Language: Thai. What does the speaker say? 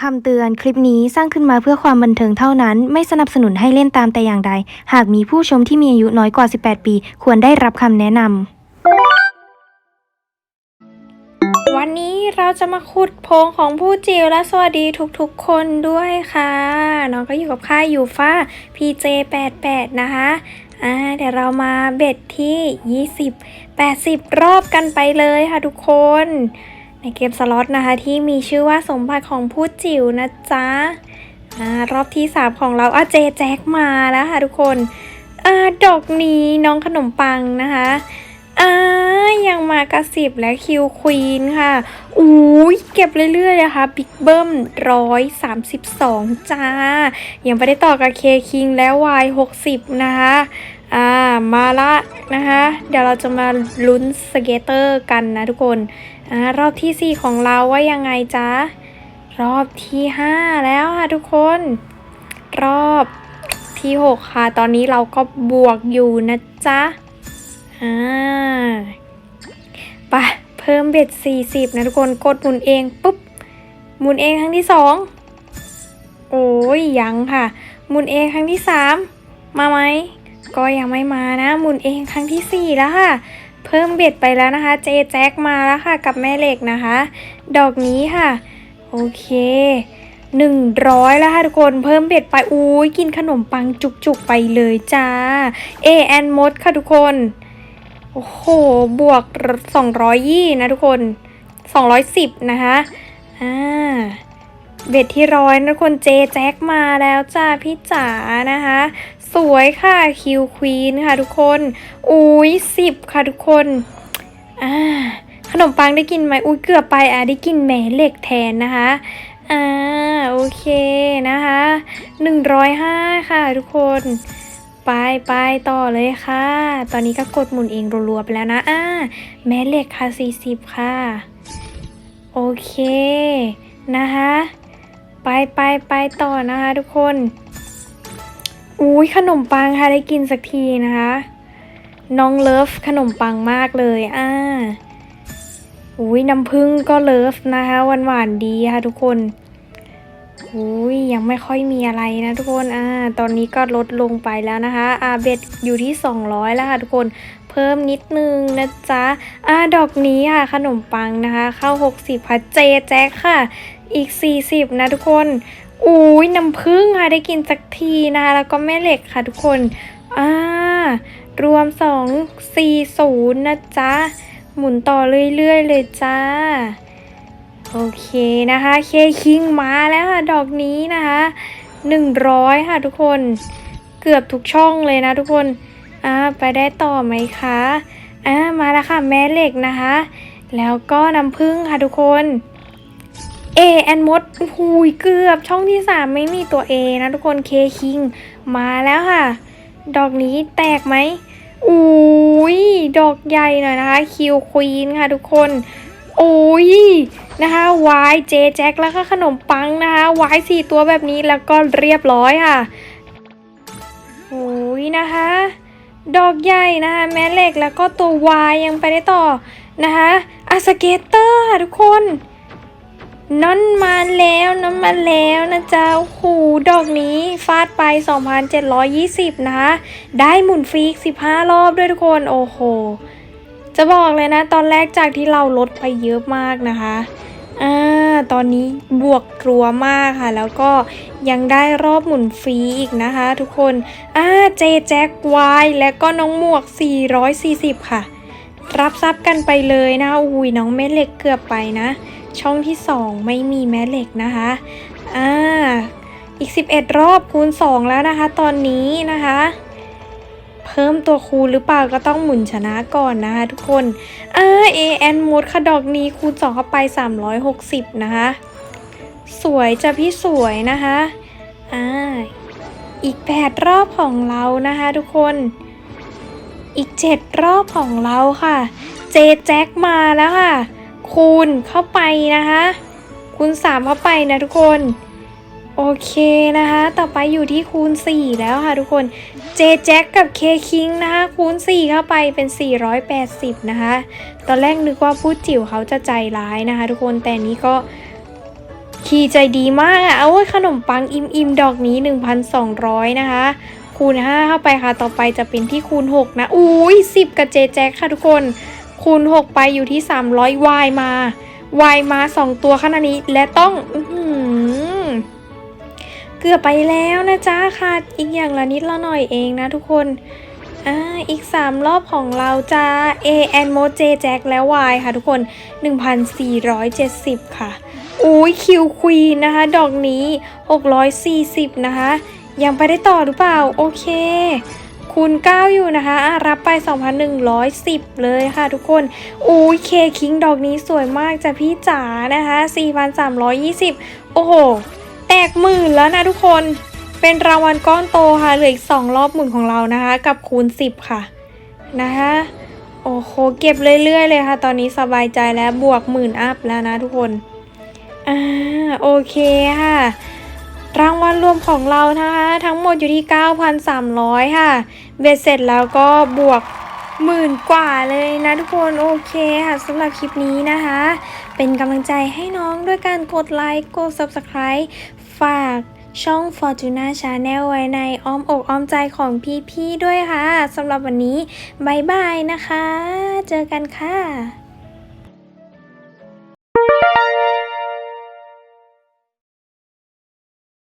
คำเตือนคลิปนี้สร้างขึ้นมาเพื่อความบันเทิงเท่านั้น ไม่สนับสนุนให้เล่นตามแต่อย่างใด หากมีผู้ชมที่มีอายุน้อยกว่า 18 ปี ควรได้รับคำแนะนำ วันนี้เราจะมาขุดโพงของผู้จิ๋วและสวัสดีทุกๆคนด้วยค่ะ น้องก็อยู่กับค่ายยูฟ้า PJ88 นะคะอ่าเดี๋ยวเรามาเบ็ดที่ 20 80 รอบกันไปเลยค่ะทุกคน ในเกมสล็อตนะคะที่มีชื่อว่าสมบัติของผู้จิ๋วนะจ๊ะรอบที่ 3 ของเราอะเจแจ็คมาแล้วค่ะทุกคนอดอกนี้น้องขนมปังนะคะอ่ายังมากระสิบและคิวควีนค่ะอุ้ยเก็บเรื่อยๆนะคะบิ๊กเบิ้มร้อยสามสิบสองจ้า ยังไม่ได้ต่อกับเคคิงแล้ววายหกสิบนะคะ อ่ามาละนะคะ เดี๋ยวเราจะมาลุ้นสเกตเตอร์กันนะทุกคนอ่ารอบที่ 4 ของเราว่ายังไงจ๊ะ รอบที่ 5 แล้วค่ะทุกคน รอบที่ 6 ค่ะ ตอนนี้เราก็บวกอยู่นะจ๊ะอ่าไปเพิ่มเบ็ด 40 นะทุกคนกดหมุนเองปุ๊บหมุนเองครั้งที่ 2 โอ้ยยังค่ะหมุนเองครั้งที่ 3 มาไหม ก็ยังไม่มานะ หมุนเองครั้งที่ 4 แล้วค่ะ เพิ่มเบ็ดไปแล้วนะคะ เจแจ็คมาแล้วค่ะ กับแม่เหล็กนะคะ ดอกนี้ค่ะ โอเคหนึ่งร้อยแล้วค่ะทุกคนเพิ่มเบ็ดไปอุ้ยกินขนมปังจุกๆไปเลยจ้าเอแอนมดค่ะทุกคน โอ้โห บวก 200ยี่นะทุกคน 210 นะคะอ่าเบ็ดที่ร้อยนะทุกคนเจแจ็คมาแล้วจ้าพี่จ๋านะคะ สวยค่ะคิวควีนค่ะทุกคน อุ้ยสิบค่ะทุกคนอ่าขนมปังได้กินไหมอุ้ยเกือบไปอะได้กินแหม่เหล็กแทนนะคะอ่าโอเคนะคะหนึ่งร้อยห้าค่ะทุกคนไปไปต่อเลยค่ะ ตอนนี้ก็กดหมุนเองรัวๆไปแล้วนะอ่าแม่เหล็กค่ะสี่สิบค่ะ โอเคนะคะ ไปไปไปต่อนะคะทุกคน อุ้ยขนมปังค่ะได้กินสักทีนะคะ น้องเลิฟขนมปังมากเลยอ่าอุ้ยน้ำผึ้งก็เลิฟนะคะหวานหวานดีค่ะทุกคนอุ้ยยังไม่ค่อยมีอะไรนะทุกคนอ่าตอนนี้ก็ลดลงไปแล้วนะคะอาเบ็ดอยู่ที่ 200 แล้วค่ะทุกคนเพิ่มนิดนึงนะจ๊ะอ่าดอกนี้ค่ะขนมปังนะคะ เข้า 60ค่ะเจแจ็คค่ะอีก 40 นะทุกคน อุ้ยน้ำผึ้งค่ะได้กินสักทีนะคะแล้วก็แม่เหล็กค่ะทุกคนอ่ารวม 2 4 0 นะจ๊ะ หมุนต่อเรื่อยๆเลยจ้า โอเคนะคะ เคคิงมาแล้วค่ะ ดอกนี้นะคะ100 ค่ะทุกคนเกือบทุกช่องเลยนะทุกคนอ่าไปได้ต่อไหมคะอ่ามาแล้วค่ะแม่เหล็กนะคะ แล้วก็น้ำผึ้งค่ะทุกคน เอแอนมดหูยเกือบช่องที่ 3 ไม่มีตัว A นะทุกคนเคคิงมาแล้วค่ะ ดอกนี้แตกไหมอุ้ยดอกใหญ่หน่อยนะคะคิวควีนค่ะทุกคนโอ้ยนะคะวายเจแจ็คแล้วก็ขนมปังนะคะวายสี่ตัวแบบนี้แล้วก็เรียบร้อยค่ะโอ้ยนะคะ ดอกใหญ่นะคะแม่เหล็กแล้วก็ตัววายยังไปได้ต่อนะคะอสเกตเตอร์ค่ะทุกคน นั่นมาแล้วนั่นมาแล้วนะจ๊ะโอ้โหดอกนี้ฟาดไป 2,720 นะคะ ได้หมุนฟรีอีก15 รอบด้วยทุกคน โอ้โห จะบอกเลยนะ ตอนแรกจากที่เราลดไปเยอะมากนะคะอ่าตอนนี้บวกรัวมากค่ะ แล้วก็ยังได้รอบหมุนฟรีอีกนะคะ ทุกคนอ่าเจแจ็ควายและก็น้องหมวก 440 ค่ะ รับทรัพย์กันไปเลยนะอุ้ยน้องแม่เหล็กเกือบไปนะ ช่องที่ 2 ไม่มีแม่เหล็กนะคะอ่าอีก 11 รอบคูณ 2 แล้วนะคะ ตอนนี้นะคะ เพิ่มตัวคูณหรือเปล่าก็ต้องหมุนชนะก่อนนะคะทุกคนอ่า AN มดค่ะดอกนี้คูณ 2 เข้าไป 360 นะคะ สวยจะพี่สวยนะคะอ่าอีก 8 รอบของเรานะคะทุกคน อีก 7 รอบของเราค่ะ เจแจ็คมาแล้วค่ะ คูณเข้าไปนะคะ คูณ 3 เข้าไปนะทุกคน โอเคนะคะ ต่อไปอยู่ที่คูณ 4 แล้วค่ะทุกคนเจแจ็คกับเคคิงนะคะ คูณ 4 เข้าไปเป็น 480 นะคะ ตอนแรกนึกว่าพูดจิ๋วเขาจะใจร้ายนะคะ ทุกคนแต่นี้ก็คีย์ใจดีมากอะเอาไว้ขนมปังอิ่มอิมดอกนี้ 1,200 นะคะ คูณ 5 เข้าไปค่ะ ต่อไปจะเป็นที่คูณ 6 นะ อุ้ย10 กับเจแจ็คค่ะทุกคน คูณ 6 ไปอยู่ที่ 300วายมาวายมา 2 ตัวขนาดนี้และต้องอืเกือบไปแล้วนะจ๊ะค่ะอีกอย่างละนิดละหน่อยเองนะทุกคนอ่าอีก 3 รอบของเราจะ A and Mo J Jack แล้ว Y ค่ะทุกคน 1,470 ค่ะอุ้ยคิวควีนนะคะ ดอกนี้ 640 นะคะ ยังไปได้ต่อหรือเปล่า โอเค คูณ9อยู่นะคะ รับไป 2,110 เลยค่ะทุกคนอุ้ยเคคิงดอกนี้สวยมากจ้ะพี่จ๋านะคะ 4,320 โอ้โห แตกหมื่นแล้วนะทุกคน เป็นรางวัลก้อนโตค่ะ เหลืออีก 2 รอบหมื่นของเรานะคะ กับคูณ 10 ค่ะ นะคะโอ้โห เก็บเรื่อยๆเลยค่ะ ตอนนี้สบายใจแล้วบวกหมื่นอัพแล้วนะทุกคน อ่า โอเคค่ะ รางวัลรวมของเรานะคะ ทั้งหมดอยู่ที่ 9,300 ค่ะ เบ็ดเสร็จแล้วก็บวกหมื่นกว่าเลยนะทุกคนโอเคค่ะสำหรับคลิปนี้นะคะ เป็นกำลังใจให้น้องด้วยการกดไลค์กด Subscribe ฝากช่อง Fortuna Channel ไว้ในอ้อมอกอ้อมใจของพี่ๆด้วยค่ะสำหรับวันนี้บายบายนะคะ เจอกันค่ะ